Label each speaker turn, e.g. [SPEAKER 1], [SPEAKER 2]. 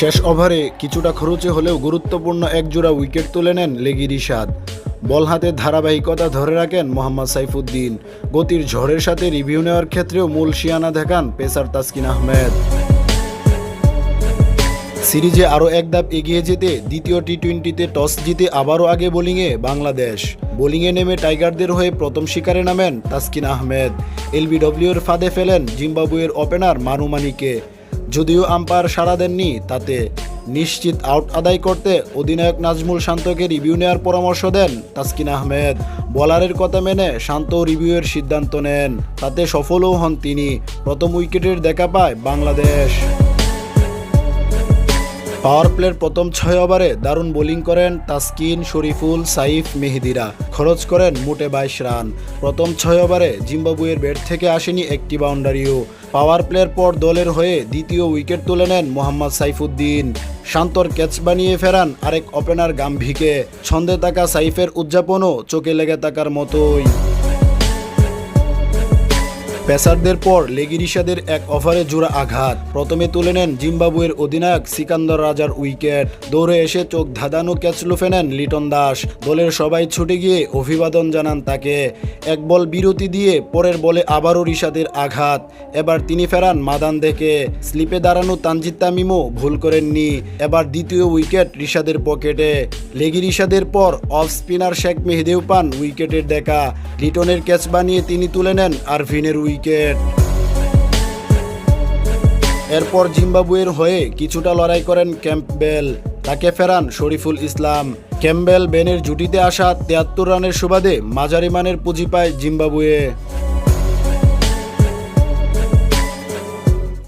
[SPEAKER 1] শেষ ওভারে কিছুটা খরচে হলেও গুরুত্বপূর্ণ একজোড়া উইকেট তুলে নেন লেগি রিশাদ। বল হাতে ধারাবাহিকতা ধরে রাখেন মোহাম্মদ সাইফুদ্দিন। গতির ঝড়ের সাথে রিভিউ নেওয়ার ক্ষেত্রেও মূল শিয়ানা দেখান পেসার তাসকিন আহমেদ। সিরিজে আরও এক ধাপ এগিয়ে যেতে দ্বিতীয় টি টোয়েন্টিতে টস জিতে আবারও আগে বোলিংয়ে বাংলাদেশ। বোলিংয়ে নেমে টাইগারদের হয়ে প্রথম শিকারে নামেন তাসকিন আহমেদ। এলবিডব্লিউর ফাঁদে ফেলেন জিম্বাবুয়ের ওপেনার মানুমানিকে যদিও আম্পায়ার সাড়া দেননি, তাতে নিশ্চিত আউট আদায় করতে অধিনায়ক নাজমুল শান্তকে রিভিউ নেওয়ার পরামর্শ দেন তাসকিন আহমেদ। বলারের কথা মেনে শান্ত রিভিউয়ের সিদ্ধান্ত নেন, তাতে সফলও হন তিনি। প্রথম উইকেটের দেখা পায় বাংলাদেশ। পাওয়ার প্লের প্রথম ছয় ওভারে দারুণ বোলিং করেন তাসকিন, শরীফুল, সাইফ, মেহেদিরা। খরচ করেন মোটে বাইশ রান। প্রথম ছয় ওভারে জিম্বাবুয়ের ব্যাট থেকে আসেনি একটি বাউন্ডারিও। পাওয়ার প্লের পর দলের হয়ে দ্বিতীয় উইকেট তুলে নেন মোহাম্মদ সাইফুদ্দিন। শান্তর ক্যাচ বানিয়ে ফেরান আরেক ওপেনার গাম্ভীকে। ছন্দে থাকা সাইফের উদযাপনও চোখে লেগে থাকার মতোই। পেসারদের পর লেগিরিশাদের এক ওভারে জোড়া আঘাত। প্রথমে তুলে নেন জিম্বাবুয়ের অধিনায়ক সিকান্দর রাজার উইকেট। দৌড়ে এসে চোখ ধাঁধানো ক্যাচ লুফে নেন লিটন দাস। দলের সবাই ছুটে গিয়ে অভিবাদন জানান তাকে। এক বল বিরতি দিয়ে পরের বলে আবারও রিশাদের আঘাত। এবার তিনি ফেরান মাদান দেখে। স্লিপে দাঁড়ানো তানজিদ তামিমও ভুল করেননি। এবার দ্বিতীয় উইকেট রিশাদের পকেটে। লেগি রিশাদের পর অফ স্পিনার শেখ মেহেদেও পান উইকেটের দেখা। লিটনের ক্যাচ বানিয়ে তিনি তুলে নেন আরভিনের উইকেট। এরপর জিম্বাবুয়ের হয়ে কিছুটা লড়াই করেন ক্যাম্পবেল। তাকে ফেরান শরীফুল ইসলাম। ক্যাম্পবেল বেনের জুটিতে আসা তিয়াত্তর রানের সুবাদে মাঝারি মানের পুঁজি পায় জিম্বাবুয়ে।